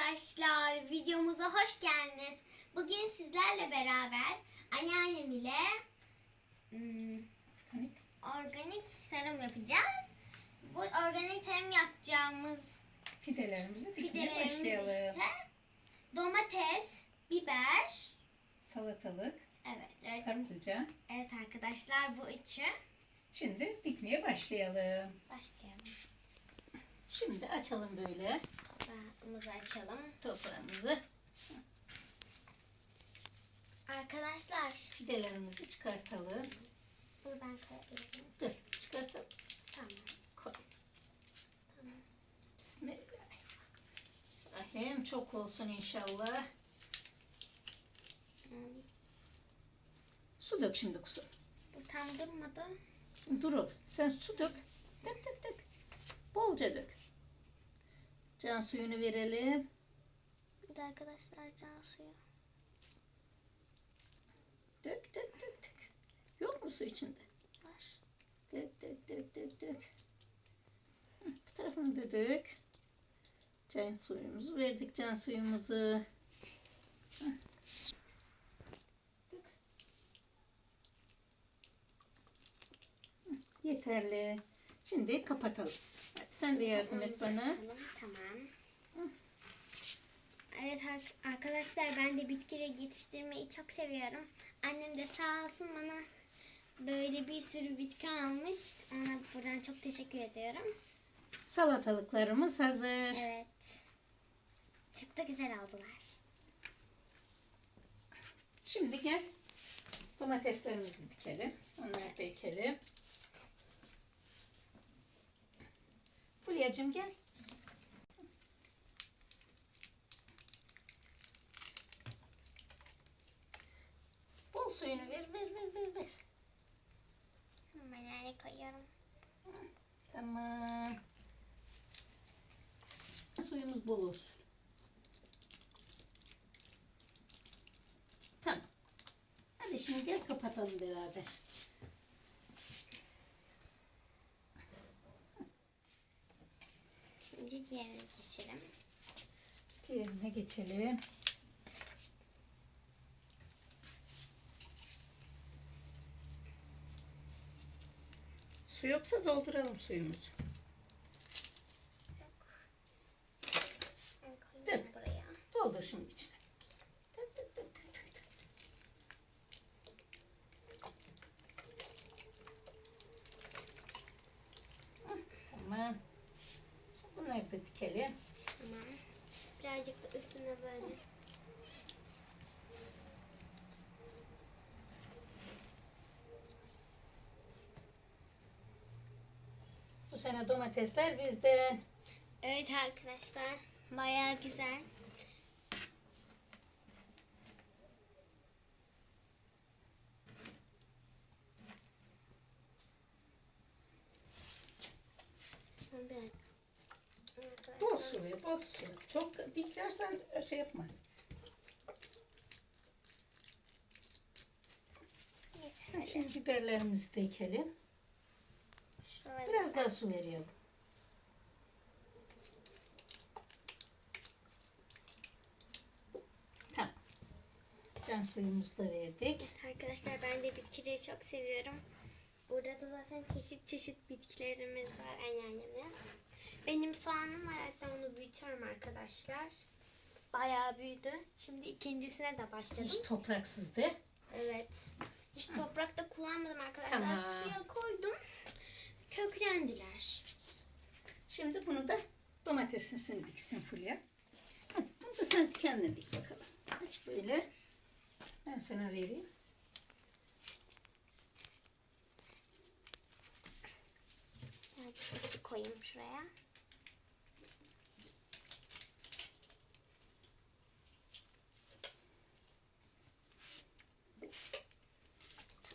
arkadaşlar, videomuza hoş geldiniz. Bugün sizlerle beraber anneannem ile hmm, organik tarım yapacağız. Bu organik tarım yapacağımız fidelerimizi dikmeye fidelerimiz başlayalım. ise domates, biber, Salatalık, evet, öyle- patlıcan. evet arkadaşlar bu üçü. Şimdi dikmeye başlayalım. Başlayalım. Şimdi açalım böyle Toprağımızı açalım. toprağımızı. Arkadaşlar, Fidelerimizi çıkartalım. bunu ben koyayım. Dur çıkartalım. Tamam. Koy. Tamam. Bismillahirrahmanirrahim. Çok olsun inşallah. Hmm, Su dök şimdi kuzum. Bu tam durmadı. Durur. Sen su dök. Dök dök dök. Bolca dök. Can suyunu verelim. Bir de arkadaşlar can suyu. Dök dök dök dök. Yok mu su içinde? Var. Dök dök dök dök dök. Hı, Bu tarafını da dök. Can suyumuzu verdik can suyumuzu. Hı. Dök. Hı, Yeterli. Şimdi kapatalım. Sen de yardım et bana. Tamam. Evet ar- arkadaşlar ben de bitkileri yetiştirmeyi çok seviyorum. Annem de sağ olsun bana böyle bir sürü bitki almış. Ona buradan çok teşekkür ediyorum. Salatalıklarımız hazır. Evet. Çok da güzel oldular. Şimdi gel domateslerimizi dikelim. Onları da ekelim. Fulya'cığım gel. Bol suyunu ver, ver, ver, ver, ver. Ben nereye koyuyorum? Tamam. Suyumuz bol olsun. Tamam. Hadi şimdi gel kapatalım beraber. Şimdi diğerine geçelim. Diğerine geçelim. Su yoksa dolduralım suyumuzu. Ben koyuyorum Dök. buraya. Doldur şimdi içine. Dök, dök, dök, dök, dök, dök. Hı, Tamam. Şimdi bunları da dikelim. Tamam. Birazcık da üstüne böyle. Bu sene domatesler bizden. Evet arkadaşlar. Bayağı güzel. Biraz. Bol su ver, bol su. Çok diklersen şey yapmaz. Ha, Şimdi biberlerimizi de ekelim. Biraz daha su veriyorum. Tamam. Can suyumuzu da verdik. Arkadaşlar ben de bitkileri çok seviyorum. Burada da zaten çeşit çeşit bitkilerimiz var anneannemle. Benim soğanım var hatta onu büyütüyorum arkadaşlar. Bayağı büyüdü. Şimdi ikincisine de başladım. Hiç topraksızdı. Evet. Hiç toprakta kullanmadım arkadaşlar. Tamam. Suya koydum. Köklendiler. Şimdi bunu da domatesini diksin Fulya. Hadi bunu da sen kendin dik bakalım. Aç böyle. Ben sana vereyim. Birazcık da koyayım şuraya.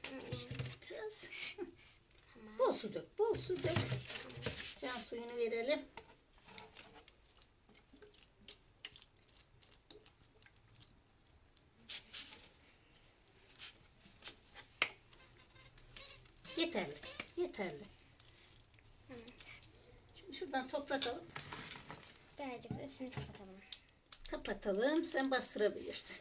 Tamam. Biraz. Tamam. Bol su dök, bol su dök. Can suyunu verelim. Yeterli, yeterli. Şimdi şuradan toprak alıp Birazcık da üstünü kapatalım. Kapatalım. Sen bastırabilirsin.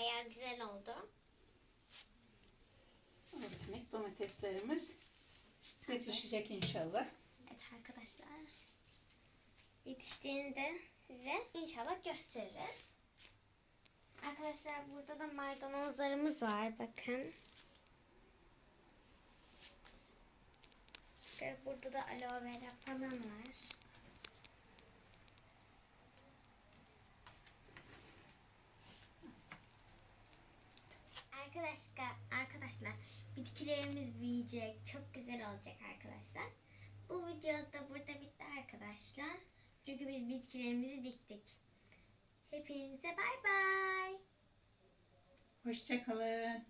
Bayağı güzel oldu. Organik domateslerimiz yetişecek inşallah. Evet arkadaşlar. Yetiştiğinde size inşallah gösteririz. Arkadaşlar burada da maydanozlarımız var. Bakın. Burada da aloe vera falan var. Arkadaşlar, arkadaşlar bitkilerimiz büyüyecek. Çok güzel olacak arkadaşlar. Bu video da burada bitti arkadaşlar. Çünkü biz bitkilerimizi diktik. Hepinize bay bay. Hoşçakalın.